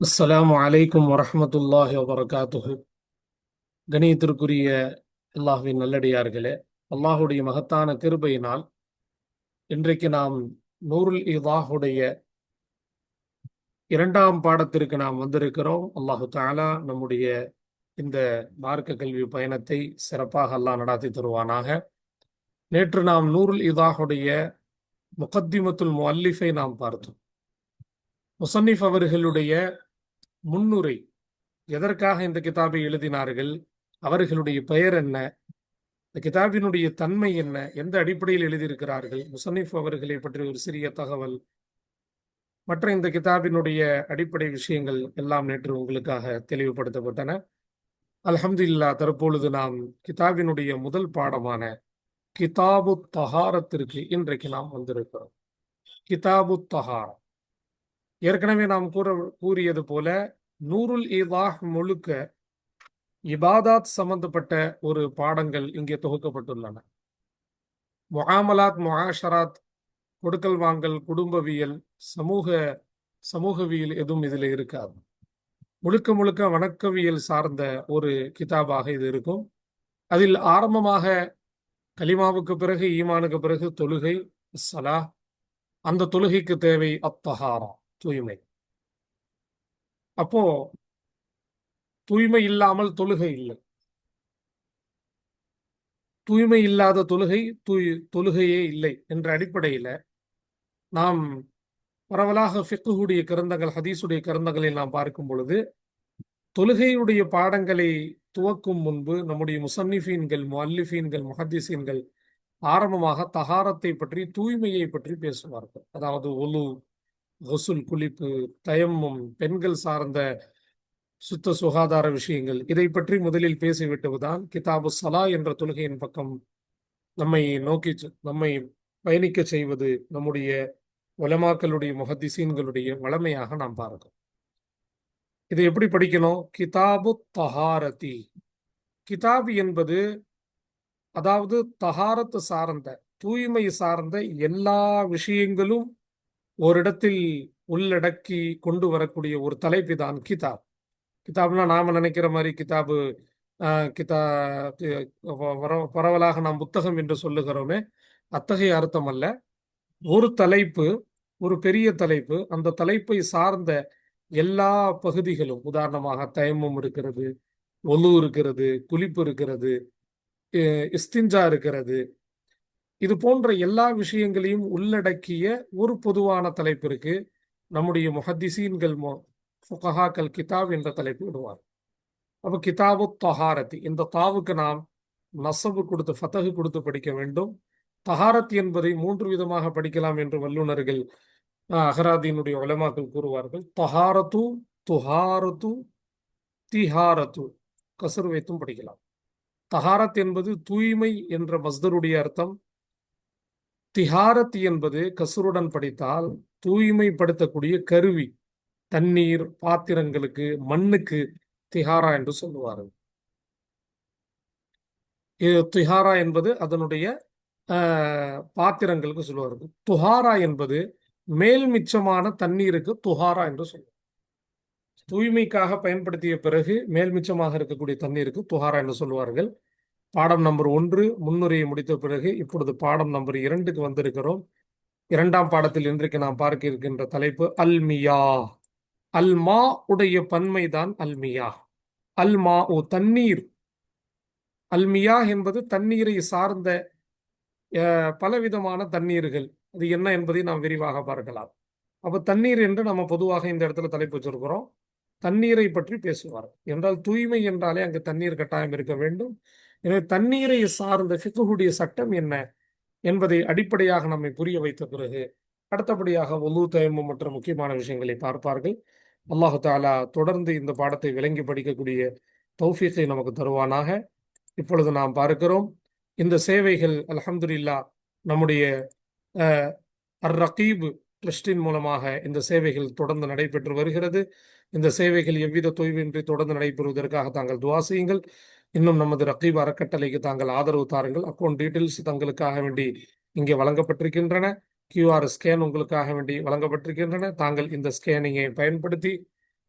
அஸ்லாம் வலைக்கம் வரமத்துல்லாஹி வபரகாத்துஹு. கணியத்திற்குரிய அல்லாஹுவின் நல்லடியார்களே அல்லாஹுடைய மகத்தான கிருபையினால் இன்றைக்கு நாம் நூருல் இதாஹுடைய இரண்டாம் பாடத்திற்கு நாம் வந்திருக்கிறோம். அல்லாஹு தாலா நம்முடைய இந்த மார்க்க கல்வி பயணத்தை சிறப்பாக அல்லாஹ் நடாத்தி தருவானாக. நேற்று நாம் நூருல் இதாஹுடைய முகத்திமத்துல் முல்லிஃபை நாம் பார்த்தோம். முசன்னிஃப் அவர்களுடைய முன்னுரை. எதற்காக இந்த கிதாபை எழுதினார்கள்? அவர்களுடைய பெயர் என்ன? இந்த கிதாபினுடைய தன்மை என்ன? எந்த அடிப்படையில் எழுதியிருக்கிறார்கள்? முசன்னிஃப் அவர்களை பற்றி ஒரு சிறிய தகவல். மற்ற இந்த கிதாபினுடைய அடிப்படை விஷயங்கள் எல்லாம் நேற்று உங்களுக்காக தெளிவுபடுத்தப்பட்டன. அல்ஹம்துலில்லாஹ் தற்பொழுது நாம் கிதாபினுடைய முதல் பாடமான கிதாபு தஹாரத்திற்கு இன்றைக்கு நாம் வந்திருக்கிறோம். கிதாபு தஹாரம் ஏற்கனவே நாம் கூற கூறியது போல நூருல் இவாஹ் முழுக்க இபாதாத் சம்பந்தப்பட்ட ஒரு பாடங்கள் இங்கே தொகுக்கப்பட்டுள்ளன. முஆமலாத் முஆஷராத் கொடுக்கல் வாங்கல் குடும்பவியல் சமூக சமூகவியல் எதுவும் இதில் இருக்காது. முழுக்க முழுக்க வணக்கவியல் சார்ந்த ஒரு கிதாபாக இது இருக்கும். அதில் ஆரம்பமாக கலிமாவுக்கு பிறகு ஈமானுக்கு பிறகு தொழுகை சலா அந்த தொழுகைக்கு தேவை அத்தஹாரா. தூய்மை. அப்போ தூய்மை இல்லாமல் தொழுகை இல்லை. தூய்மை இல்லாத தொழுகை தூய் தொழுகையே இல்லை என்ற அடிப்படையில நாம் பரவலாக ஃபிக்குடைய கிரந்தங்கள் ஹதீஸுடைய கிரந்தங்களை நாம் பார்க்கும் பொழுது தொழுகையுடைய பாடங்களை துவக்கும் முன்பு நம்முடைய முசன்னிஃபீன்கள் முல்லீஃபீன்கள் முஹத்திசீன்கள் ஆரம்பமாக தகாரத்தை பற்றி தூய்மையை பற்றி பேசுவார்கள். அதாவது ஒலு ஹொசுல் குளிப்பு தயமும் பெண்கள் சார்ந்த சுத்த சுகாதார விஷயங்கள் இதை பற்றி முதலில் பேசிவிட்டுதான் கிதாபு சலா என்ற தொழுகையின் பக்கம். நம்மை நோக்கி நம்மை பயணிக்க செய்வது நம்முடைய உலமாக்களுடைய முகத்திசீன்களுடைய வளமையாக நாம் பார்க்கிறோம். இதை எப்படி படிக்கணும்? கிதாபு தஹாரதி கிதாபு என்பது அதாவது தஹாரத்து சார்ந்த தூய்மை சார்ந்த எல்லா விஷயங்களும் ஓரிடத்தில் உள்ளடக்கி கொண்டு வரக்கூடிய ஒரு தலைப்பு தான் கிதாப். கிதாப்னா நாம நினைக்கிற மாதிரி கிதாபு கிதா பரவலாக நாம் புத்தகம் என்று சொல்லுகிறோமே அத்தகைய அர்த்தம் அல்ல. ஒரு தலைப்பு ஒரு பெரிய தலைப்பு அந்த தலைப்பை சார்ந்த எல்லா பகுதிகளும் உதாரணமாக தயமம் இருக்கிறது ஒலு இருக்கிறது குளிப்பு இருக்கிறது இஸ்திஞ்சா இருக்கிறது இது போன்ற எல்லா விஷயங்களையும் உள்ளடக்கிய ஒரு பொதுவான தலைப்பு இருக்கு. நம்முடைய முஹத்திசீன்கள் ஃபுகஹாக்கள் கிதாப் என்ற தலைப்பு விடுவார் அப்போ கிதாபு தஹாரத் இந்த தாவுக்கு நாம் நசபு கொடுத்து ஃபத்தகு கொடுத்து படிக்க வேண்டும். தஹாரத் என்பதை மூன்று விதமாக படிக்கலாம் என்று வல்லுநர்கள் அகராதீனுடைய உலமாக்கள் கூறுவார்கள். தஹாரத்து துஹாரத்து திஹாரத்து கசர் வைத்தும் படிக்கலாம். தஹாரத் என்பது தூய்மை என்ற மஸ்தருடைய அர்த்தம். திஹாரத் என்பது கசுருடன் படித்தால் தூய்மைப்படுத்தக்கூடிய கருவி. தண்ணீர் பாத்திரங்களுக்கு மண்ணுக்கு திஹாரா என்று சொல்லுவார்கள். திஹாரா என்பது அதனுடைய பாத்திரங்களுக்கு சொல்லுவார்கள். துஹாரா என்பது மேல் மிச்சமான தண்ணீருக்கு துஹாரா என்று சொல்லுவார் தூய்மைக்காக பயன்படுத்திய பிறகு மேல் மிச்சமாக இருக்கக்கூடிய தண்ணீருக்கு துஹாரா என்று சொல்லுவார்கள். பாடம் நம்பர் ஒன்று முன்னுரையை முடித்த பிறகு இப்பொழுது பாடம் நம்பர் இரண்டுக்கு வந்திருக்கிறோம். இரண்டாம் பாடத்தில் இன்றைக்கு நாம் பார்க்க இருக்கின்ற தலைப்பு அல்மியா. அல்மா உடைய பன்மை தான் அல்மியா. அல்மா ஓ தண்ணீர். அல்மியா என்பது தண்ணீரை சார்ந்த பலவிதமான தண்ணீர்கள். அது என்ன என்பதை நாம் விரிவாக பார்க்கலாம். அப்போ தண்ணீர் என்று நம்ம பொதுவாக இந்த இடத்துல தலைப்பு வச்சிருக்கிறோம். தண்ணீரை பற்றி பேசுவார். என்றால் தூய்மை என்றாலே அங்கு தண்ணீர் கட்டாயம் இருக்க வேண்டும். எனவே தண்ணீரை சார்ந்த ஃபிக்குடைய சட்டம் என்ன என்பதை அடிப்படையாக நம்மை புரிய வைத்த பிறகு அடுத்தபடியாக ஒலு தயமும் மற்ற முக்கியமான விஷயங்களை பார்ப்பார்கள். அல்லாஹு தாலா தொடர்ந்து இந்த பாடத்தை விளங்கி படிக்கக்கூடிய தௌஃபீஸை நமக்கு தருவானாக. இப்பொழுது நாம் பார்க்கிறோம் இந்த சேவைகள் அலமதுல்லா நம்முடைய அர் ரகீப் ட்ரஸ்டின் மூலமாக இந்த சேவைகள் தொடர்ந்து நடைபெற்று வருகிறது. இந்த சேவைகள் எவ்வித தொய்வின்றி தொடர்ந்து நடைபெறுவதற்காக தாங்கள் துவா செய்யுங்கள். இன்னும் நமது ரகீப் அறக்கட்டளைக்கு தாங்கள் ஆதரவு தாருங்கள். அக்கௌண்ட் டீட்டெயில்ஸ் தங்களுக்காக வேண்டி இங்கே வழங்கப்பட்டிருக்கின்றன. கியூஆர் ஸ்கேன் உங்களுக்காக வேண்டி வழங்கப்பட்டிருக்கின்றன. தாங்கள் இந்த ஸ்கேனிங்கை பயன்படுத்தி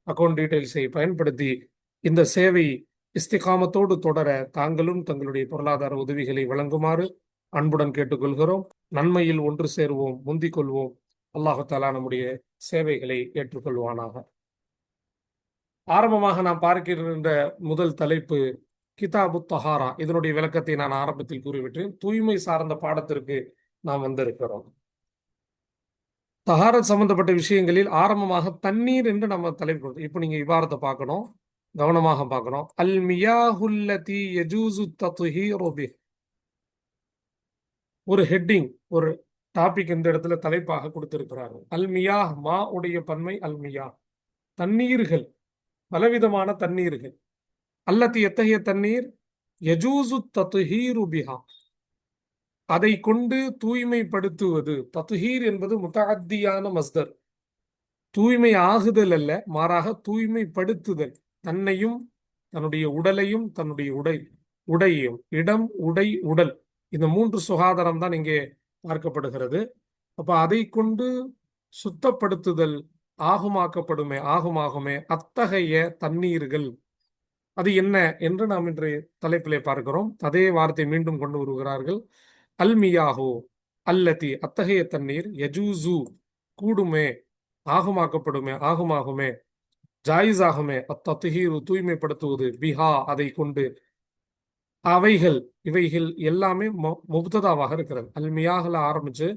அக்கௌண்ட் டீட்டெயில்ஸை பயன்படுத்தி இந்த சேவை இஸ்திகாமத்தோடு தொடர தாங்களும் தங்களுடைய பொருளாதார உதவிகளை வழங்குமாறு அன்புடன் கேட்டுக்கொள்கிறோம். நன்மையில் ஒன்று சேருவோம் முந்திக் கொள்வோம். அல்லாஹு தாலா நம்முடைய சேவைகளை ஏற்றுக்கொள்வானாக. ஆரம்பமாக நாம் பார்க்கின்ற முதல் தலைப்பு கிதாபு தஹாரா. இதனுடைய விளக்கத்தை நான் ஆரம்பத்தில் கூறிவிட்டேன். தூய்மை சார்ந்த பாடத்திற்கு நாம் வந்திருக்கிறோம். தஹாரத் சம்பந்தப்பட்ட விஷயங்களில் ஆரம்பமாக தண்ணீர் என்று நம்ம தலைப்பு கொடுத்தோம் இப்போ நீங்க விவாதத்தை பார்க்கணும். கவனமாக பார்க்கணும். அல் மியாஹுல்லதி யஜூசு தத்ஹீரு ரோபி ஒரு ஹெட்டிங் ஒரு டாபிக் இந்த இடத்துல தலைப்பாக கொடுத்திருக்கிறார்கள் அல்மியா மா உடைய பன்மை அல்மியா தண்ணீர்கள் பலவிதமான தண்ணீர்கள். அல்லது எத்தகைய தண்ணீர்? யஜூசு தத்துஹீரு பிஹா. அதை கொண்டு தூய்மைப்படுத்துவது. தத்ஹீர் என்பது முத்தாத்தியான மஸ்தர். தூய்மை ஆகுதல் அல்ல மாறாக தூய்மைப்படுத்துதல். தன்னையும் தன்னுடைய உடலையும் தன்னுடைய உடை உடையும் இடம் உடை உடல். இந்த மூன்று சுகாதாரம் தான் இங்கே பார்க்கப்படுகிறது. அப்ப அதை கொண்டு சுத்தப்படுத்துதல் ஆகுமாக்கப்படுமே ஆகுமாகுமே. அத்தகைய தண்ணீர்கள். அது என்ன என்று நாம் இன்று தலைப்பிலே பார்க்கிறோம். அதே வார்த்தை மீண்டும் கொண்டு வருகிறார்கள். அல்மியாஹோ அல்லதி அத்தகைய தண்ணீர் யஜூசு. கூடுமே ஆகுமாக்கப்படுமே ஆகுமாகுமே ஜாயிஸ் ஆகுமே அத்தத்துஹீரு தூய்மைப்படுத்துவது பிஹா அதை கொண்டு. அவைகள் இவைகள் எல்லாமே முப்ததாவாக இருக்கிறது. அல்மியாகல ஆரம்பிச்சு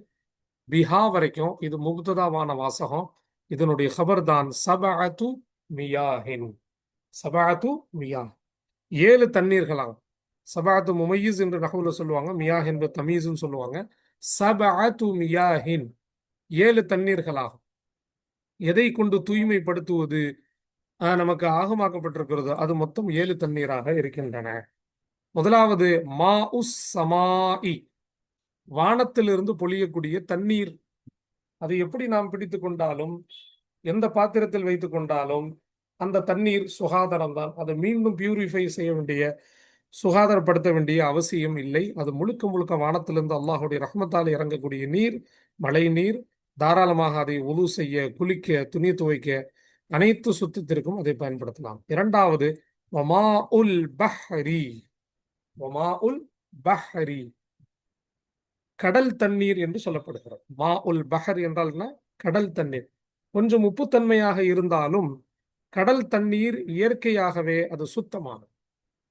பிஹா வரைக்கும் இது முப்ததாவான வாசகம். இதனுடைய ஹபர் தான் சபஅத்து மியாஹின். சபாத்து மியா. ஏழு தண்ணீர்களாம். சபாத்து முமையீஸ் என்று நகவுல சொல்லுவாங்க மியாஹ் என்று தமீஸ்ன்னு சொல்லுவாங்க. சபாத்து மியாஹின். ஏழு தண்ணீர்களாகும் எதை கொண்டு தூய்மைப்படுத்துவது நமக்கு ஆகமாக்கப்பட்டிருக்கிறது? அது மொத்தம் ஏழு தண்ணீராக இருக்கின்றன. முதலாவது மா உஸ் சமாஇ. வானத்திலிருந்து பொழியக்கூடிய தண்ணீர். அதை எப்படி நாம் பிடித்து கொண்டாலும் எந்த பாத்திரத்தில் வைத்து கொண்டாலும் அந்த தண்ணீர் சுகாதாரம் தான். அதை மீண்டும் பியூரிஃபை செய்ய வேண்டிய சுகாதாரப்படுத்த வேண்டிய அவசியம் இல்லை. அது முழுக்க முழுக்க வானத்திலிருந்து அல்லாஹுடைய ரஹ்மத்தால் இறங்கக்கூடிய நீர் மழை நீர் தாராளமாக அதை உழு செய்ய குளிக்க துணி துவைக்க அனைத்து சுத்தத்திற்கும் அதை பயன்படுத்தலாம். இரண்டாவது வமா உல் பஹ்ரி வமா உல் பஹ்ரி கடல் தண்ணீர் என்று சொல்லப்படுகிறது. மா உல் பஹர் என்றால் என்ன? கடல் தண்ணீர். கொஞ்சம் உப்புத்தன்மையாக இருந்தாலும் கடல் தண்ணீர் இயற்கையாகவே அது சுத்தமானது.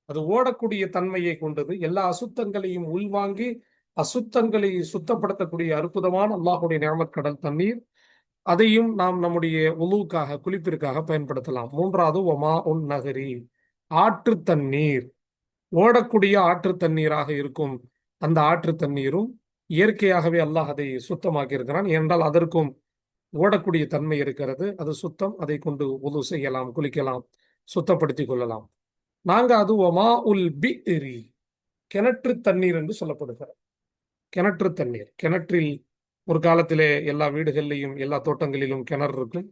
அது ஓடக்கூடிய தன்மையை கொண்டது. எல்லா அசுத்தங்களையும் உள்வாங்கி அசுத்தங்களை சுத்தப்படுத்தக்கூடிய அற்புதமான அல்லாஹுடைய நியமத் கடல் தண்ணீர். அதையும் நாம் நம்முடைய உழுவுக்காக குளிப்பிற்காக பயன்படுத்தலாம். மூன்றாவது ஒமா உன் நகரி ஆற்று தண்ணீர். ஓடக்கூடிய ஆற்று தண்ணீராக இருக்கும் அந்த ஆற்று தண்ணீரும் இயற்கையாகவே அல்லாஹ் அதை சுத்தமாக்கி இருக்கிறான் ஏனென்றால் அதற்கும் ஓடக்கூடிய தன்மை இருக்கிறது. அது சுத்தம். அதை கொண்டு உது செய்யலாம் குளிக்கலாம் சுத்தப்படுத்திக் கொள்ளலாம். நாங்க அது ஒமா உல் பி கிணற்று தண்ணீர் என்று சொல்லப்படுகிறது. கிணற்று தண்ணீர். கிணற்றில் ஒரு காலத்திலே எல்லா வீடுகளிலையும் எல்லா தோட்டங்களிலும் கிணறு இருக்கும்.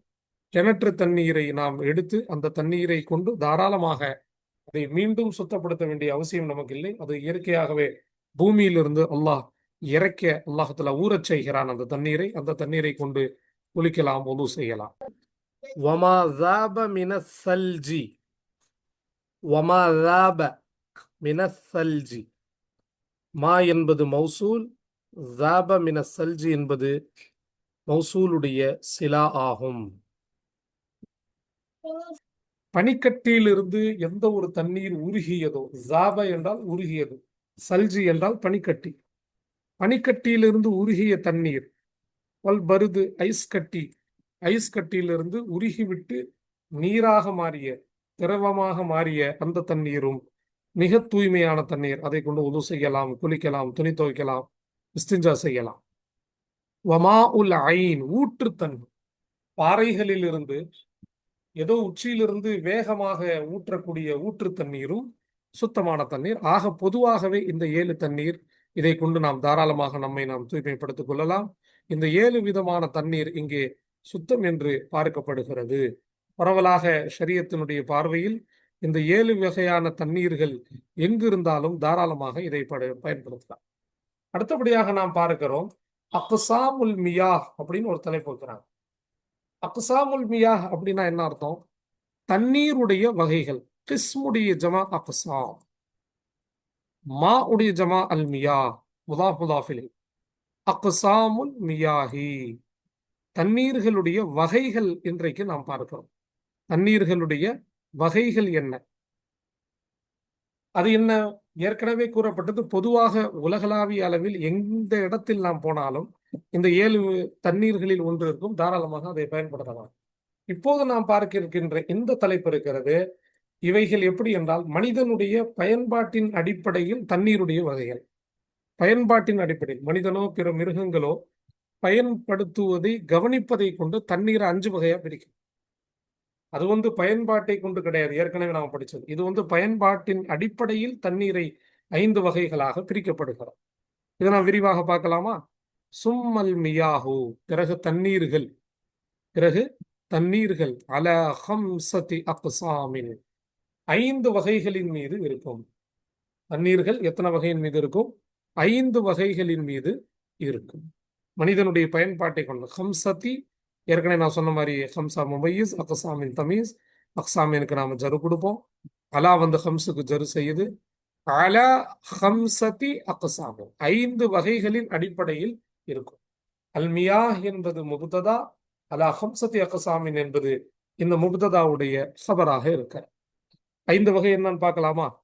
கிணற்று தண்ணீரை நாம் எடுத்து அந்த தண்ணீரை கொண்டு தாராளமாக அதை மீண்டும் சுத்தப்படுத்த வேண்டிய அவசியம் நமக்கு இல்லை. அது இயற்கையாகவே பூமியிலிருந்து அல்லாஹ் இறக்க அல்லாஹத்துல ஊறச் செய்கிறான் அந்த தண்ணீரை. அந்த தண்ணீரை கொண்டு குளிக்கலாம் ஒது செய்யலாம். வமா மின சல்ஜி வமா மின சல்ஜி மா என்பது மௌசூல் ஜாப மின சல்ஜி என்பது மௌசூலுடைய சிலா ஆகும். பனிக்கட்டியிலிருந்து எந்த ஒரு தண்ணீர் உருகியதோ ஜாப என்றால் உருகியது சல்ஜி என்றால் பனிக்கட்டி. பனிக்கட்டியிலிருந்து உருகிய தண்ணீர் வல் பருது ஐஸ் கட்டி. ஐஸ் கட்டியிலிருந்து உருகிவிட்டு நீராக மாறிய திரவமாக மாறிய அந்த தண்ணீரும் மிக தூய்மையான தண்ணீர். அதை கொண்டு உது செய்யலாம் குளிக்கலாம் துணி துவைக்கலாம் இஸ்திஞ்சா செய்யலாம். வமா உல் ஐன் ஊற்றுத்தன்மை பாறைகளிலிருந்து ஏதோ உச்சியிலிருந்து வேகமாக ஊற்றக்கூடிய ஊற்று தண்ணீரும் சுத்தமான தண்ணீர். ஆக பொதுவாகவே இந்த ஏழு தண்ணீர் இதை கொண்டு நாம் தாராளமாக நம்மை நாம் தூய்மைப்படுத்திக் கொள்ளலாம். இந்த ஏழு விதமான தண்ணீர் இங்கே சுத்தம் என்று பார்க்கப்படுகிறது. பரவலாக ஷரியத்தினுடைய பார்வையில் இந்த ஏழு வகையான தண்ணீர்கள் எங்கிருந்தாலும் தாராளமாக இதை பயன்படுத்தலாம். அடுத்தபடியாக நாம் பார்க்கிறோம் அக்சாமுல் மியா அப்படின்னு ஒரு தலைப்பு வைக்கிறாங்க. அக்சாமுல் மியா அப்படின்னா என்ன அர்த்தம்? தண்ணீருடைய வகைகள் கிஸ்முடைய ஜமா அக்சாம். மா உடைய ஜமா அல் மியா முதாஃப் முதாஃபிலை அக்ஸாமுல் மியாகி. தண்ணீர்களுடைய வகைகள் இன்றைக்கு நாம் பார்க்கிறோம். தண்ணீர்களுடைய வகைகள் என்ன? அது என்ன? ஏற்கனவே கூறப்பட்டது பொதுவாக உலகளாவிய அளவில் எந்த இடத்தில் நாம் போனாலும் இந்த ஏழு தண்ணீர்களில் ஒன்று இருக்கும் தாராளமாக அதை பயன்படுத்தலாம். இப்போது நாம் பார்க்க இருக்கின்ற இந்த தலைப்பு இருக்கிறது இவைகள் எப்படி என்றால் மனிதனுடைய பயன்பாட்டின் அடிப்படையில் தண்ணீருடைய வகைகள். பயன்பாட்டின் அடிப்படையில் மனிதனோ பிற மிருகங்களோ பயன்படுத்துவதை கவனிப்பதை கொண்டு தண்ணீரை அஞ்சு வகையா பிரிக்கும். அது வந்து பயன்பாட்டை கொண்டு கிடையாது. ஏற்கனவே நாம் படிச்சது. இது வந்து பயன்பாட்டின் அடிப்படையில் தண்ணீரை ஐந்து வகைகளாக பிரிக்கப்படுகிறோம் இதை நாம் விரிவாக பார்க்கலாமா? சும்மல் மியாஹு. பிறகு தண்ணீர்கள். பிறகு தண்ணீர்கள். அல ஹம்சதி அக்சாமின். ஐந்து வகைகளின் மீது இருக்கும். தண்ணீர்கள் எத்தனை வகையின் மீது இருக்கும்? ஐந்து வகைகளின் மீது இருக்கும். மனிதனுடைய பயன்பாட்டை கொண்டு ஹம்சதி ஏற்கனவே நான் சொன்ன மாதிரி ஹம்சா முமையிஸ் அக்சாமின் தமீஸ். அக்சாமினுக்கு நாம ஜரு கொடுப்போம். அலா வந்து ஹம்ஸுக்கு ஜரு செய்யுது. அலா ஹம்சதி அக்சாமு ஐந்து வகைகளின் அடிப்படையில் இருக்கும். அல்மியா என்பது முபுததா அலா ஹம்சதி அக்சாமின் என்பது இந்த முபுததாவுடைய சபராக இருக்க. ஐந்து வகை என்னன்னு பார்க்கலாமா?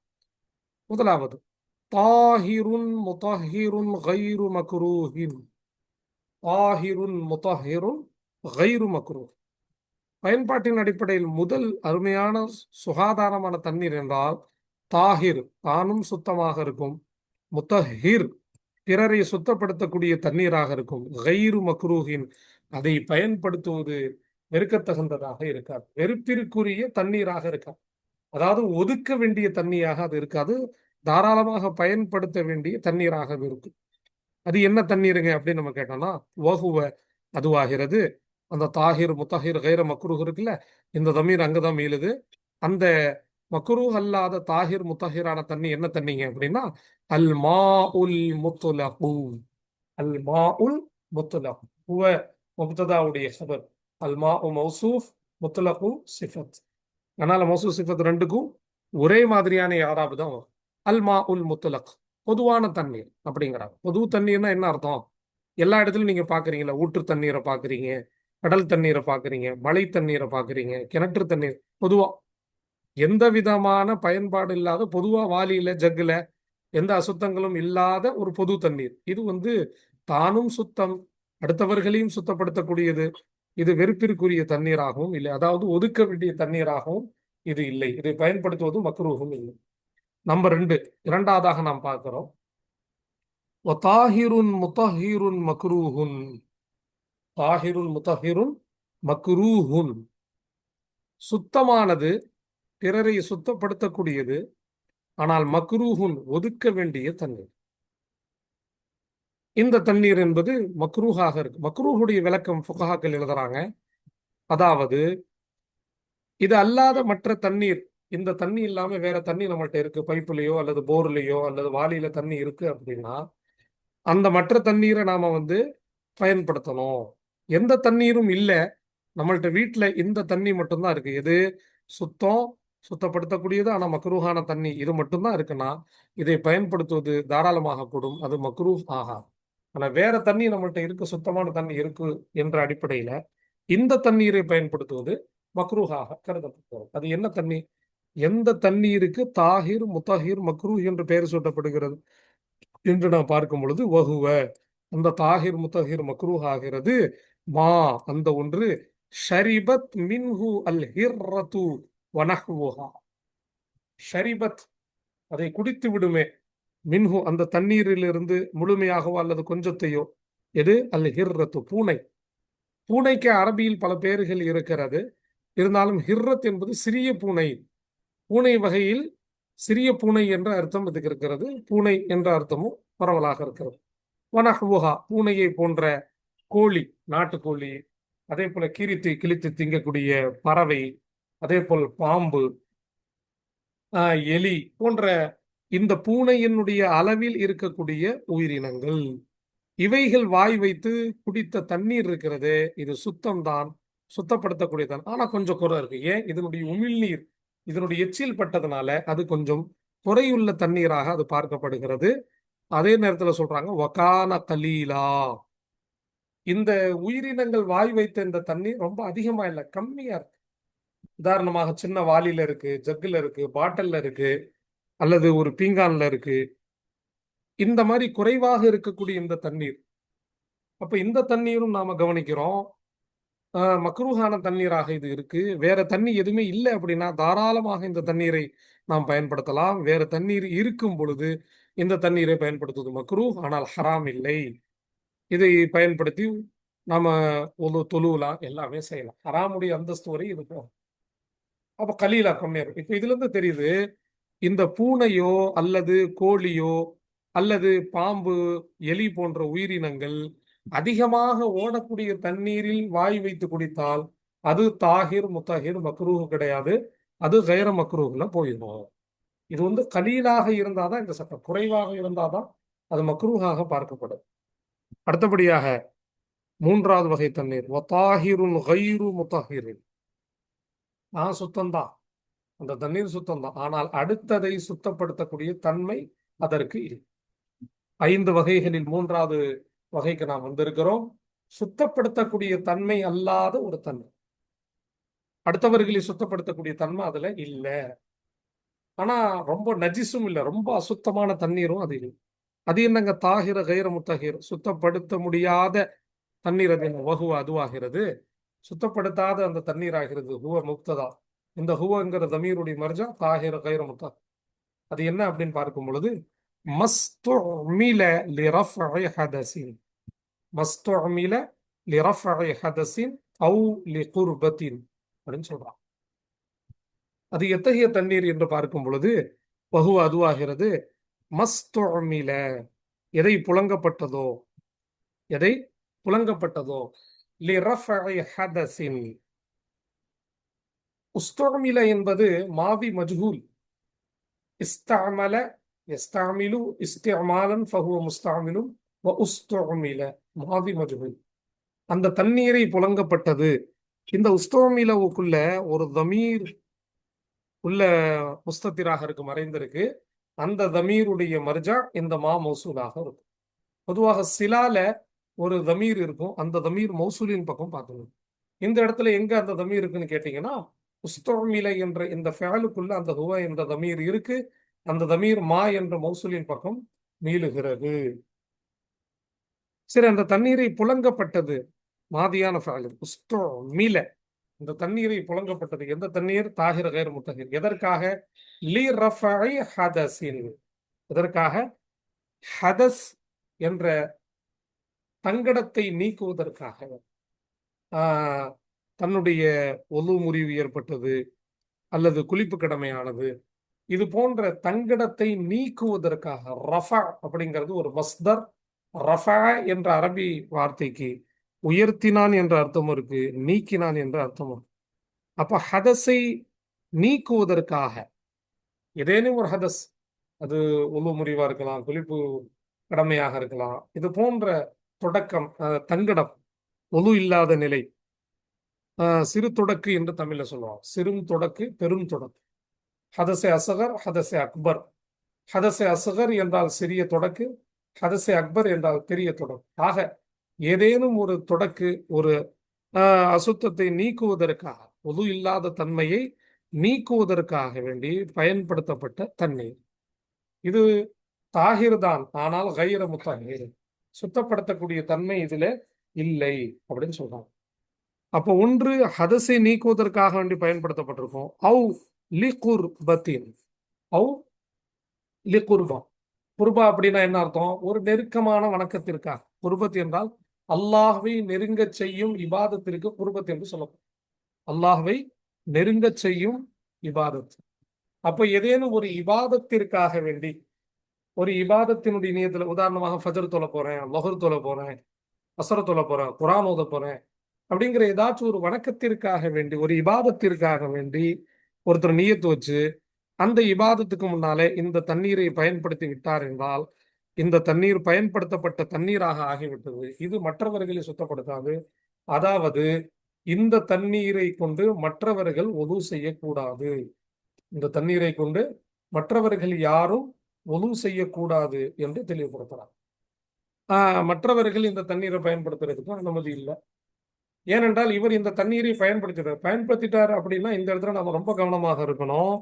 முதலாவது தாஹிருன் முத்தஹிருன் கைரு மக்ரூஹின் தாஹிருன் முத்தஹிருன் கைரு மக்ரூஹ் பயன்பாட்டின் அடிப்படையில் முதல் அருமையான சுகாதாரமான தண்ணீர் என்றால் தாஹிர் தானும் சுத்தமாக இருக்கும். முத்தஹிர் பிறரை சுத்தப்படுத்தக்கூடிய தண்ணீராக இருக்கும். கயிறு மக்ரூஹின் அதை பயன்படுத்துவது வெறுக்கத்தகுந்ததாக இருக்காது. வெறுப்பிற்குரிய தண்ணீராக இருக்காது. அதாவது ஒதுக்க வேண்டிய தண்ணியாக அது இருக்காது. தாராளமாக பயன்படுத்த வேண்டிய தண்ணீராக இருக்கும். அது என்ன தண்ணீருங்க அப்படின்னு நம்ம கேட்டோம்னா ஓகுவ அதுவாகிறது. அந்த தாஹிர் முத்தஹிர் கைர மக்ரூஹ் இருக்குல்ல இந்த தமீர் அங்கதான் மீளுது. அந்த மக்ரூஹ் அல்லாத தாஹிர் முத்தஹிரான தண்ணி என்ன தண்ணிங்க அப்படின்னா அல் மா உல் முத்துலகு அல் மா உல் முத்துலகு ஹுவ முப்ததாவுடைய ஹபர். அல் மா உ மௌசூஃப் முத்துலகு சிஃபத். அதனால மௌசூஃப் சிஃபத் ரெண்டுக்கும் ஒரே மாதிரியான யாராபு தான் வரும். அல்மா உல் முத்துலக். பொதுவான தண்ணீர் அப்படிங்கிறாங்க. பொது தண்ணீர்னா என்ன அர்த்தம்? எல்லா இடத்துலயும் நீங்க பாக்குறீங்களா ஊற்று தண்ணீரை பாக்குறீங்க கடல் தண்ணீரை பாக்குறீங்க மழை தண்ணீரை பாக்குறீங்க கிணற்று தண்ணீர். பொதுவா எந்த விதமான பயன்பாடு இல்லாத பொதுவா வாளியில ஜக்குல எந்த அசுத்தங்களும் இல்லாத ஒரு பொது தண்ணீர். இது வந்து தானும் சுத்தம் அடுத்தவர்களையும் சுத்தப்படுத்தக்கூடியது. இது வெறுப்பிற்குரிய தண்ணீராகவும் இல்லை. அதாவது ஒதுக்க வேண்டிய தண்ணீராகவும் இது இல்லை. இதை பயன்படுத்துவது மக்ரூகும் இல்லை. நம்பர் ரெண்டு இரண்டாவதாக நாம் பார்க்கிறோம். தாஹிருன் முத்தஹிருன் மக்ரூஹுன். தாஹிருன் முத்தஹிருன் மக்ரூஹுன். சுத்தமானது பிறரை சுத்தப்படுத்தக்கூடியது ஆனால் மக்ரூஹுன் ஒதுக்க வேண்டிய தண்ணீர். இந்த தண்ணீர் என்பது மக்ரூஹாக இருக்கு. மக்ரூஹுடைய விளக்கம் ஃபுகஹாக்கள் எழுதுறாங்க. அதாவது இது அல்லாத மற்ற தண்ணீர் இந்த தண்ணி இல்லாம வேற தண்ணி நம்மள்ட்ட இருக்கு பைப்புலயோ அல்லது போர்லயோ அல்லது வாளியில தண்ணி இருக்கு அப்படின்னா அந்த மற்ற தண்ணீரை நாம வந்து பயன்படுத்தணும். எந்த தண்ணீரும் இல்லை. நம்மள்ட்ட வீட்டுல இந்த தண்ணி மட்டும்தான் இருக்கு. எது? சுத்தம் சுத்தப்படுத்தக்கூடியது ஆனா மக்ரூஹான தண்ணி. இது மட்டும்தான் இருக்குன்னா இதை பயன்படுத்துவது தாராளமாக கூடும். அது மக்ரூஹ் ஆகா ஆனா வேற தண்ணி நம்மள்ட்ட இருக்கு சுத்தமான தண்ணி இருக்கு என்ற அடிப்படையில இந்த தண்ணீரை பயன்படுத்துவது மக்ரூஹாக கருதப்படுகிறது அது என்ன தண்ணி? எந்த தண்ணீருக்கு தாஹிர் முத்தஹிர் மக்ரூஹ் என்று பெயர் சூட்டப்படுகிறது. என்று நாம் பார்க்கும் பொழுது வகுவ அந்த தாஹிர் முத்தஹிர் மக்ரூஹ் ஆகிறது. மா அந்த ஒன்று. ஷரிபத் மின்ஹு அல் ஹிர்ரத்து வனஹ்வுஹா. ஷரிபத் அதை குடித்து விடுமே. மின்ஹு அந்த தண்ணீரிலிருந்து முழுமையாகவோ அல்லது கொஞ்சத்தையோ. எது? அல் ஹிர்ரத்து பூனை. பூனைக்கு அரபியில் பல பேர்கள் இருக்கிறது. இருந்தாலும் ஹிர்ரத் என்பது சிறிய பூனை. பூனை வகையில் சிறிய பூனை என்ற அர்த்தம் இதுக்கு இருக்கிறது. பூனை என்ற அர்த்தமும் பரவலாக இருக்கிறது. வனஹ்வுஹா பூனையை போன்ற கோழி நாட்டுக்கோழி அதே போல கீரித்து கிழித்து திங்கக்கூடிய பறவை அதே போல் பாம்பு ஆஹ், எலி போன்ற இந்த பூனையினுடைய அளவில் இருக்கக்கூடிய உயிரினங்கள். இவைகள் வாய் வைத்து குடித்த தண்ணீர் இருக்கிறது. இது சுத்தம்தான் தான் சுத்தப்படுத்தக்கூடியதான் ஆனா கொஞ்சம் குறை இருக்கு. ஏன்? இதனுடைய உமிழ்நீர் இதனுடைய எச்சில் பட்டதுனால அது கொஞ்சம் குறையுள்ள தண்ணீராக அது பார்க்கப்படுகிறது. அதே நேரத்துல சொல்றாங்க வகான கலீலா. இந்த உயிரினங்கள் வாய் வைத்த இந்த தண்ணீர் ரொம்ப அதிகமா இல்லை கம்மியா இருக்கு. உதாரணமாக சின்ன வாளியில இருக்கு ஜக்குல இருக்கு பாட்டில்ல இருக்கு அல்லது ஒரு பீங்கான்ல இருக்கு. இந்த மாதிரி குறைவாக இருக்கக்கூடிய இந்த தண்ணீர். அப்ப இந்த தண்ணீரும் நாம கவனிக்கிறோம் மக்ரூஹான தண்ணீராக இது இருக்கு. வேற தண்ணி எதுவுமே இல்லை அப்படின்னா தாராளமாக இந்த தண்ணீரை நாம் பயன்படுத்தலாம். வேற தண்ணீர் இருக்கும் பொழுது இந்த தண்ணீரை பயன்படுத்துவது மக்ரூ ஆனால் ஹராம் இல்லை. இதை பயன்படுத்தி நாம ஒரு தொழுவலாம் எல்லாமே செய்யலாம். ஹராமுடைய அந்தஸ்து வரை இது அப்ப கலீலா கம்மியா இப்ப இதுல இருந்து தெரியுது இந்த பூனையோ அல்லது கோழியோ அல்லது பாம்பு எலி போன்ற உயிரினங்கள் அதிகமாக ஓடக்கூடிய தண்ணீரில் வாய் வைத்து குடித்தால் அது தாகிர் முத்தஹிர் மக்ரூஹ் கிடையாது. அது கைர மக்ரூஹ்ல போயிடும். இது வந்து கலீலாக இருந்தாதான் இந்த சட்டம். குறைவாக இருந்தாதான் அது மக்ரூஹாக பார்க்கப்படும். அடுத்தபடியாக மூன்றாவது வகை தண்ணீர். ஒத்தாகிருன் கைரு முத்தஹிரின். நான் சுத்தம்தான். அந்த தண்ணீர் சுத்தம்தான். ஆனால் அடுத்ததை சுத்தப்படுத்தக்கூடிய தன்மை அதற்கு இல்லை. ஐந்து வகைகளில் மூன்றாவது வகைக்கு நாம் வந்திருக்கிறோம். சுத்தப்படுத்தக்கூடிய தன்மை அல்லாத ஒரு தன்மை. அடுத்தவர்களை சுத்தப்படுத்தக்கூடிய தன்மை அதுல இல்லை. ஆனா ரொம்ப நஜிசும் இல்லை. ரொம்ப அசுத்தமான தண்ணீரும் அது இல்லை. அது என்னங்க? தாகிர கைர முத்தகிர் சுத்தப்படுத்த முடியாத தண்ணீர் அது வகுவ அதுவாகிறது. சுத்தப்படுத்தாத அந்த தண்ணீர் ஆகிறது ஹுவ முக்ததா இந்த ஹுவங்கிற தமீருடைய மர்ஜா தாகிர கைர முத்தா. அது என்ன அப்படின்னு பார்க்கும் பொழுது மஸ்துமில லிரஃபஇ ஹதஸின் மஸ்துமில لرفع حدث أو لقربة அப்படின்னு சொல்றான். அது எத்தகைய தண்ணீர் என்று பார்க்கும் பொழுது பகு அதுவாகிறது. மஸ்துமில எதை புழங்கப்பட்டதோ எதை புழங்கப்பட்டதோ லிரஃபஇ ஹதஸின். என்பது மாவி மஜ்ஹூல். இஸ்தாமல எஸ்தாமிலு இஸ்திமாலன் ஃபஹுவ முஸ்தாமிலும் உஸ்தோமில மாதி மஜ்ஹூல் அந்த தண்ணீரை புழங்கப்பட்டது. இந்த உஸ்தோமிலவுக்குள்ள ஒரு தமீர் உள்ள முஸ்தத்திராக இருக்கு மறைந்திருக்கு. அந்த தமீருடைய மர்ஜா இந்த மா மௌசூலாக இருக்கும். பொதுவாக சிலால ஒரு தமீர் இருக்கும். அந்த தமீர் மௌசூலின் பக்கம் பார்க்கணும். இந்த இடத்துல எங்க அந்த தமீர் இருக்குன்னு கேட்டீங்கன்னா உஸ்தோமில என்ற இந்த ஃபேலுக்குள்ள அந்த ஹுவ என்ற தமீர் இருக்கு. அந்த தமீர் மா என்ற மௌசூலின் பக்கம் மீளுகிறது சரி அந்த தண்ணீரை புழங்கப்பட்டது மாதியான மீல இந்த தண்ணீரை புழங்கப்பட்டது எந்த தண்ணீர்? தாகிர கைர் முத்தகிர். எதற்காக? லி ரஃபை ஹதஸின். எதற்காக? ஹதஸ் என்ற தங்கடத்தை நீக்குவதற்காக. ஆஹ், தன்னுடைய ஒலு முறிவு ஏற்பட்டது அல்லது குளிப்பு கடமையானது இது போன்ற தங்கடத்தை நீக்குவதற்காக ரஃபா அப்படிங்கிறது ஒரு மஸ்தர். ரஃபா என்ற அரபி வார்த்தைக்கு உயர்த்தினான் என்ற அர்த்தமும் இருக்கு நீக்கினான் என்ற அர்த்தமும் இருக்கு. அப்ப ஹதஸை நீக்குவதற்காக ஏதேனும் ஒரு ஹதஸ் அது உழு முறிவா இருக்கலாம் குளிப்பு கடமையாக இருக்கலாம் இது போன்ற தொடக்கம் அஹ், தங்கடம் ஒழு இல்லாத நிலை சிறு தொடக்கு என்று தமிழ்ல சொல்லுவோம் சிறும் தொடக்கு பெரும் தொடக்கு. ஹதசே அசகர் ஹதசே அக்பர். ஹதசே அசகர் என்றால் சிறிய தொடக்கு ஹதசே அக்பர் என்றால் பெரிய தொடக்கு. ஆக ஏதேனும் ஒரு தொடக்கு ஒரு அசுத்தத்தை நீக்குவதற்காக பொது இல்லாத தன்மையை நீக்குவதற்காக வேண்டி பயன்படுத்தப்பட்ட தண்ணீர். இது தாகிர் தான் ஆனால் கைர முத்தாகிர். சுத்தப்படுத்தக்கூடிய தன்மை இதுல இல்லை அப்படின்னு சொல்றாங்க. அப்போ ஒன்று ஹதசை நீக்குவதற்காக வேண்டி பயன்படுத்தப்பட்டிருக்கும். அவு லிகுர்பத்தின். அவு லிகுர்பா குர்பா அப்படின்னா என்ன அர்த்தம்? ஒரு நெருக்கமான வணக்கத்திற்காக. குர்பத் என்றால் அல்லாஹ்வை நெருங்கச் செய்யும் இபாதத்திற்கு குர்பத் என்று சொல்லப்படும். அல்லாஹ்வை நெருங்கச் செய்யும் இபாதத். அப்ப ஏதேனும் ஒரு இபாதத்திற்காக வேண்டி ஒரு இபாதத்தினுடைய நியத்துல உதாரணமாக ஃபஜர் தொலை போறேன் லொஹர் தொலை போறேன் அசர தொலை போறேன் குரான் ஓத போறேன் அப்படிங்கிற ஏதாச்சும் ஒரு வணக்கத்திற்காக வேண்டி ஒரு இபாதத்திற்காக வேண்டி ஒருத்தர் நீயத்து வச்சு அந்த இபாதத்துக்கு முன்னாலே இந்த தண்ணீரை பயன்படுத்தி விட்டார் என்றால் இந்த தண்ணீர் பயன்படுத்தப்பட்ட தண்ணீராக ஆகிவிட்டது. இது மற்றவர்களை சுத்தப்படுத்தாது. அதாவது இந்த தண்ணீரை கொண்டு மற்றவர்கள் ஒது செய்யக்கூடாது. இந்த தண்ணீரை கொண்டு மற்றவர்கள் யாரும் ஒது செய்யக்கூடாது என்று தெளிவுபடுத்துறாங்க ஆஹ் மற்றவர்கள் இந்த தண்ணீரை பயன்படுத்துறதுக்கு அனுமதி இல்லை. ஏனென்றால் இவர் இந்த தண்ணீரை பயன்படுத்திட்டார் பயன்படுத்திட்டார் அப்படின்னா இந்த இடத்துல நம்ம ரொம்ப கவனமாக இருக்கணும்.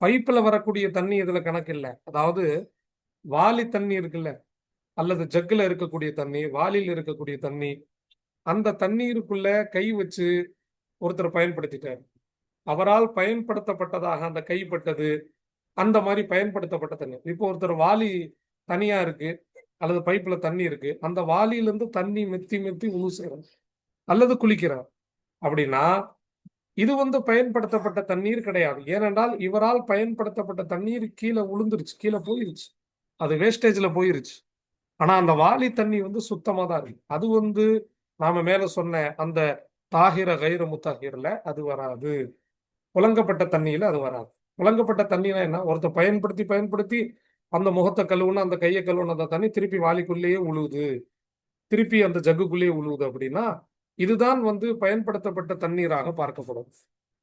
பைப்பில் வரக்கூடிய தண்ணி இதுல கணக்கு இல்லை. அதாவது வாலி தண்ணி இருக்குல்ல அல்லது ஜக்கில் இருக்கக்கூடிய தண்ணி வாலியில் இருக்கக்கூடிய தண்ணி அந்த தண்ணீருக்குள்ள கை வச்சு ஒருத்தர் பயன்படுத்திட்டார். அவரால் பயன்படுத்தப்பட்டதாக அந்த கைப்பட்டது அந்த மாதிரி பயன்படுத்தப்பட்ட தண்ணி. இப்போ ஒருத்தர் வாலி தனியா இருக்கு அல்லது பைப்ல தண்ணி இருக்கு அந்த வாலியிலேருந்து தண்ணி மெத்தி மெத்தி உழு அல்லது குளிக்கிறார். அப்படின்னா இது வந்து பயன்படுத்தப்பட்ட தண்ணீர் கிடையாது. ஏனென்றால் இவரால் பயன்படுத்தப்பட்ட தண்ணீர் கீழே உளுந்துருச்சு கீழே போயிருச்சு. அது வேஸ்டேஜ்ல போயிருச்சு. ஆனா அந்த வாலி தண்ணி வந்து சுத்தமா தான் இருக்கு. அது வந்து நாம மேல சொன்ன அந்த தாகிர கைர முத்தாகிரில் அது வராது. புழங்கப்பட்ட தண்ணியில அது வராது. புழங்கப்பட்ட தண்ணினா என்ன? ஒருத்தர் பயன்படுத்தி பயன்படுத்தி அந்த முகத்தை கழுவுன அந்த கையை கழுவுன அந்த தண்ணி திருப்பி வாலிக்குள்ளேயே உழுவுது. திருப்பி அந்த ஜக்குக்குள்ளேயே உழுவுது அப்படின்னா இதுதான் வந்து பயன்படுத்தப்பட்ட தண்ணீராக பார்க்கப்படும்.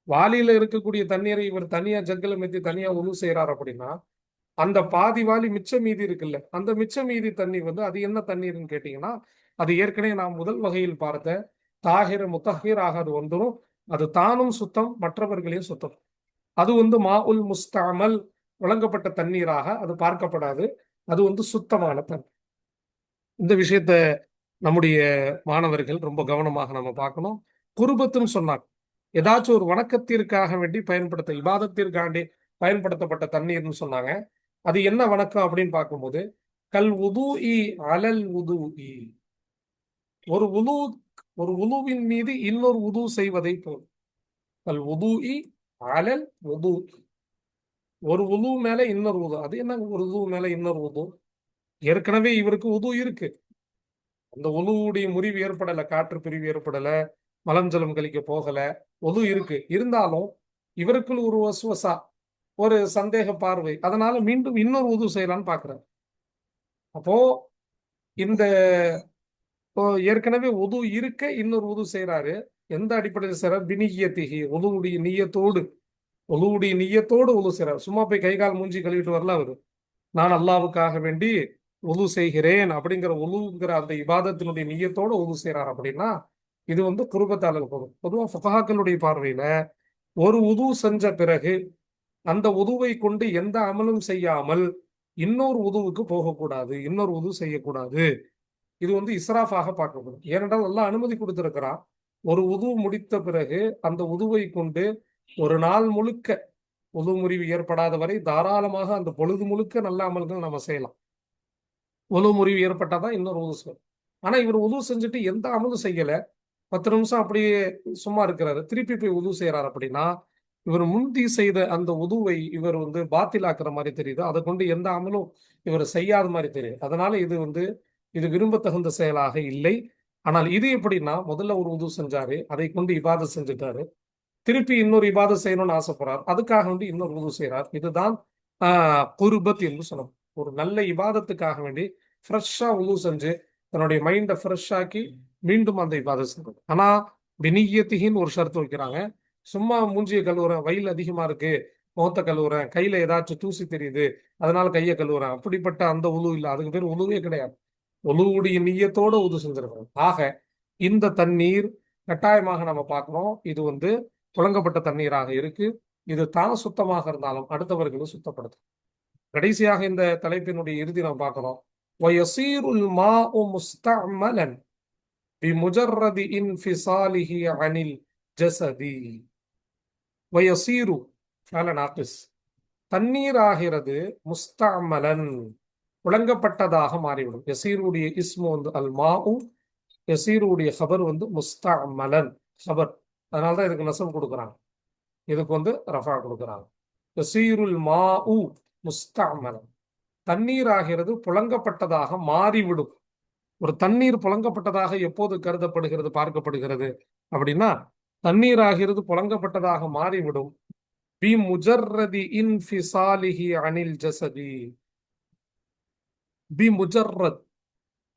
வாலியில இருக்கக்கூடிய தண்ணீரை இவர் தனியா ஜக்கில் மெத்தி தனியா உழு செய்யறாரு அப்படின்னா அந்த பாதி வாலி மிச்ச மீதி இருக்குல்ல அந்த மிச்ச மீதி தண்ணி வந்து அது என்ன தண்ணீர்னு கேட்டீங்கன்னா அது ஏற்கனவே நாம் முதல் வகையில் பார்த்த தாகிர முத்தஹீர் ஆக அது வந்துடும் அது தானும் சுத்தம் மற்றவர்களையும் சுத்தம். அது வந்து மா உல் முஸ்தாமல் வழங்கப்பட்ட தண்ணீராக அது பார்க்கப்படாது. அது வந்து சுத்தமான தண்ணீர் இந்த விஷயத்த நம்முடைய மாணவர்கள் ரொம்ப கவனமாக நம்ம பார்க்கணும். குருபத்துன்னு சொன்னாங்க ஏதாச்சும் ஒரு வணக்கத்திற்காக வேண்டி பயன்படுத்த இபாதத்திற்காண்டி பயன்படுத்தப்பட்ட தண்ணீர்னு சொன்னாங்க. அது என்ன வணக்கம் அப்படின்னு பார்க்கும்போது கல் உது இ அலல் உது இ. ஒரு உது ஒரு உலுவின் மீது இன்னொரு உது செய்வதை போல். கல் உது இ அலல் உது ஒரு உது மேல இன்னொரு உது. அது என்ன? ஒரு உது மேல இன்னொரு உது. ஏற்கனவே இவருக்கு உது இருக்கு. அந்த உழுவுடைய முறிவு ஏற்படல காற்று பிரிவு ஏற்படல மலம் ஜலம் கழிக்க போகல ஒது இருக்கு. இருந்தாலும் இவருக்குள் ஒரு வசுவசா ஒரு சந்தேக பார்வை. அதனால மீண்டும் இன்னொரு உதவு செய்யலான்னு பாக்குறாரு அப்போ இந்த ஏற்கனவே உது இருக்க இன்னொரு உது செய்யறாரு எந்த அடிப்படையில் செய்யறாரு பினிகியத்திகி ஒழுவுடைய நீயத்தோடு. உழுவுடைய நீயத்தோடு உழு செய்யறாரு சும்மா போய் கை கால் மூஞ்சி கழுவிட்டு வரல அவரு. நான் அல்லாவுக்காக வேண்டி உது செய்கிறேன் அப்படிங்கிற உழுங்கிற அந்த இபாதத்தினுடைய நீயத்தோட உது செய்கிறார் அப்படின்னா இது வந்து குருபத்தாளர் போதும். பொதுவாக ஃபுகாக்களுடைய பார்வையில ஒரு உது செஞ்ச பிறகு அந்த உதுவை கொண்டு எந்த அமலும் செய்யாமல் இன்னொரு உதுவுக்கு போகக்கூடாது இன்னொரு உது செய்யக்கூடாது. இது வந்து இஸ்ராஃபாக பார்க்கப்படும். ஏனென்றால் நல்லா அனுமதி கொடுத்திருக்கிறான் ஒரு உது முடித்த பிறகு அந்த உதுவை கொண்டு ஒரு நாள் முழுக்க உது முறிவு ஏற்படாத வரை தாராளமாக அந்த பொழுது முழுக்க நல்ல அமல்கள் நம்ம செய்யலாம். உழு முறிவு ஏற்பட்டாதான் இன்னொரு உது செய்யும் ஆனா இவர் உதவு செஞ்சுட்டு எந்த அமலும் செய்யல. பத்து நிமிஷம் அப்படியே சும்மா இருக்கிறாரு. திருப்பி போய் உதவு செய்கிறார் அப்படின்னா இவர் முந்தி செய்த அந்த உதுவை இவர் வந்து பாத்திலாக்குற மாதிரி தெரியுது. அதை கொண்டு எந்த அமலும் இவர் செய்யாத மாதிரி தெரியுது. அதனால இது வந்து இது விரும்பத்தகுந்த செயலாக இல்லை. ஆனால் இது எப்படின்னா முதல்ல ஒரு உதவு செஞ்சாரு அதை கொண்டு இபாத செஞ்சுட்டாரு. திருப்பி இன்னொரு இபாத செய்யணும்னு ஆசைப்படுறார். அதுக்காக வந்து இன்னொரு உதவு செய்கிறார் இதுதான் ஆஹ் குருபத் என்று சொல்லணும் ஒரு நல்ல இவாதத்துக்காக வேண்டி ஃப்ரெஷ்ஷா உழு செஞ்சு தன்னுடைய மைண்டை ஃப்ரெஷ் ஆக்கி மீண்டும் அந்த இவாதம் செய்யணும். ஆனா வினியத்திகின்னு ஒரு ஷர்த்து வைக்கிறாங்க. சும்மா மூஞ்சிய கழுவுறேன் வயல் அதிகமா இருக்கு முகத்தை கழுவுறேன் கையில ஏதாச்சும் தூசி தெரியுது அதனால கையை கழுவுறேன் அப்படிப்பட்ட அந்த உழு இல்லை. அதுக்கு பேர் உழுவே கிடையாது. உழுவுடைய நீயத்தோட உது செஞ்சிருக்கணும். ஆக இந்த தண்ணீர் கட்டாயமாக நம்ம பார்க்கணும். இது வந்து புழங்கப்பட்ட தண்ணீராக இருக்கு. இது தான் சுத்தமாக இருந்தாலும் அடுத்தவர்களும் சுத்தப்படுத்தும் கடைசியாக இந்த தலைப்பினுடைய இறுதி நாம் பார்க்கிறோம் ويصير الماء مستعملا بمجرد انفصاله عن الجسد ويصير فعل ناقص தண்ணீர் ஆகிறது முஸ்தமலன் புழங்கப்பட்டதாக மாறிவிடும் யசீருடைய இஸ்மு வந்து அல் மாவு யசீருடைய ஹபர் வந்து முஸ்தமலன் ஹபர் அதனாலதான் இதுக்கு நசம் கொடுக்குறாங்க இதுக்கு வந்து ரஃபா கொடுக்குறாங்க யசீருல் மாவு முஸ்தமலன் தண்ணீர் ஆகிறது புழங்கப்பட்டதாக மாறிவிடும். ஒரு தண்ணீர் புழங்கப்பட்டதாக எப்போது கருதப்படுகிறது பார்க்கப்படுகிறது அப்படின்னா தண்ணீர் ஆகிறது புழங்கப்பட்டதாக மாறிவிடும். பி முஜர்ரதி இன்ஃபிசாலிஹி அனில் ஜசதி. பி முஜர்ரத்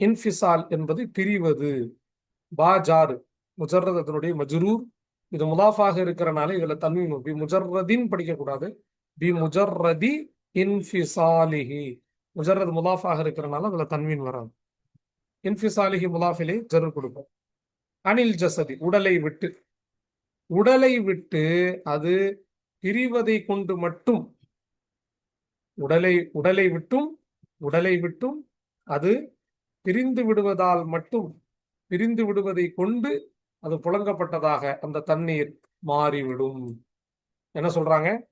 இன்ஃபிசால் என்பது பிரிவது. பாஜாரு முஜர்ரத் அதனுடைய மஜ்ரூர். இது முலாஃபாக இருக்கிறனால இதுல தன்மை பி முஜர்ரதின் படிக்கக்கூடாது. பி முஜர்ரதி இன்ஃபிசாலிஹி. முஜர்ரத் முலாஃபாக இருக்கிறனால அதுல தன்வீன் வராது. இன்ஃபிசாலிஹி முலாஃபிலே ஜரு கொடுக்கும். அனில் ஜசதி உடலை விட்டு. உடலை விட்டு அது பிரிவதை கொண்டு மட்டும். உடலை உடலை விட்டும் உடலை விட்டும் அது பிரிந்து விடுவதால் மட்டும். பிரிந்து விடுவதை கொண்டு அது புழங்கப்பட்டதாக அந்த தண்ணீர் மாறிவிடும். என்ன சொல்றாங்க?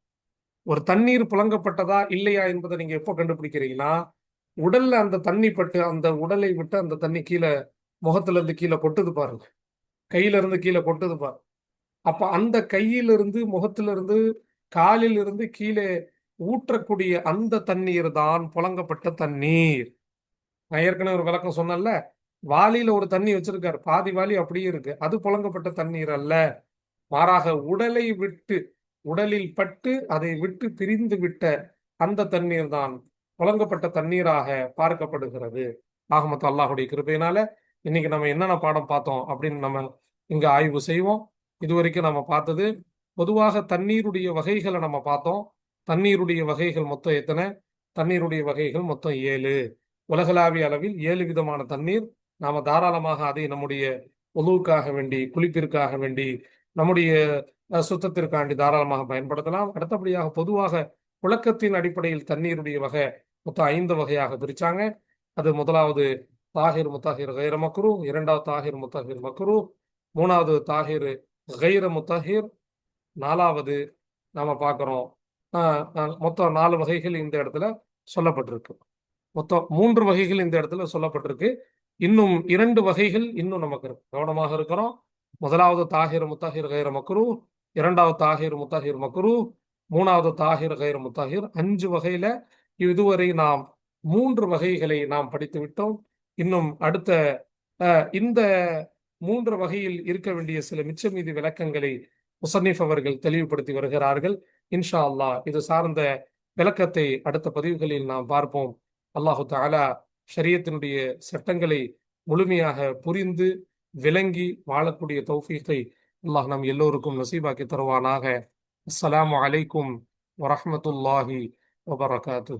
ஒரு தண்ணீர் புழங்கப்பட்டதா இல்லையா என்பதை நீங்க எப்போ கண்டுபிடிக்கிறீங்கன்னா உடல்ல அந்த தண்ணி பட்டு அந்த உடலை விட்டு அந்த தண்ணி கீழே முகத்துல இருந்து கீழே கொட்டுது பாருங்க. கையில இருந்து கீழே கொட்டுது பாருங்க. அப்ப அந்த கையிலிருந்து முகத்திலிருந்து காலில் இருந்து கீழே ஊற்றக்கூடிய அந்த தண்ணீர் தான் புழங்கப்பட்ட தண்ணீர். நான் ஏற்கனவே ஒரு விளக்கம் சொன்னேன்ல வாலியில ஒரு தண்ணி வச்சிருக்காரு. பாதி வாலி அப்படியே இருக்கு. அது புழங்கப்பட்ட தண்ணீர் அல்ல. மாறாக உடலை விட்டு உடலில் பட்டு அதை விட்டு பிரிந்து விட்ட அந்த தண்ணீர் தான் புழங்கப்பட்ட தண்ணீராக பார்க்கப்படுகிறது. ஆகமத்து அல்லாஹுடைய கிருப்பையினால இன்னைக்கு நம்ம என்னென்ன பாடம் பார்த்தோம் அப்படின்னு நம்ம இங்க ஆய்வு செய்வோம். இது வரைக்கும் நம்ம பார்த்தது பொதுவாக தண்ணீருடைய வகைகளை நம்ம பார்த்தோம். தண்ணீருடைய வகைகள் மொத்தம் எத்தனை? தண்ணீருடைய வகைகள் மொத்தம் ஏழு. உலகளாவிய அளவில் ஏழு விதமான தண்ணீர். நாம தாராளமாக அதை நம்முடைய ஒழுவுக்காக வேண்டி குளிப்பிற்காக வேண்டி நம்முடைய சுத்தத்திற்காண்டி தாராளமாக பயன்படுத்தலாம். அடுத்தபடியாக பொதுவாக புழக்கத்தின் அடிப்படையில் தண்ணீருடைய வகை மொத்தம் ஐந்து வகையாக பிரிச்சாங்க. அது முதலாவது தாகிர் முத்தாகிர் கைர மக்ரு இரண்டாவது தாகிர் முத்தாகிர் மக்ரு மூணாவது தாகிர் கைர முத்தாகிர் நாலாவது நாம பார்க்குறோம். மொத்தம் நாலு வகைகள் இந்த இடத்துல சொல்லப்பட்டிருக்கு. மொத்தம் மூன்று வகைகள் இந்த இடத்துல சொல்லப்பட்டிருக்கு. இன்னும் இரண்டு வகைகள் இன்னும் நமக்கு கவனமாக இருக்கிறோம். முதலாவது தாகிர் முத்தாஹிர் கைர மக்ரு. இரண்டாவது தாகிர் முத்தாஹிர் மக்ரு. மூணாவது தாகிர் கைர் முத்தஹிர். அஞ்சு வகையில இதுவரை நாம் மூன்று வகைகளை நாம் படித்து விட்டோம். இன்னும் அடுத்த இந்த மூன்று வகையில் இருக்க வேண்டிய சில மிச்ச மீதி விளக்கங்களை முசன்னிஃப் அவர்கள் தெளிவுபடுத்தி வருகிறார்கள். இன்ஷா அல்லாஹ் இது சார்ந்த விளக்கத்தை அடுத்த பதிவுகளில் நாம் பார்ப்போம். அல்லாஹு தாலா ஷரியத்தினுடைய சட்டங்களை முழுமையாக புரிந்து விளங்கி வாழக்கூடிய தௌஃபீத்தை அல்லாஹ் நம் எல்லோருக்கும் நசீபாக்கி தருவானாக. அஸ்லாம் அலைக்கும் வரமத்துல்லாஹி வபரகாத்து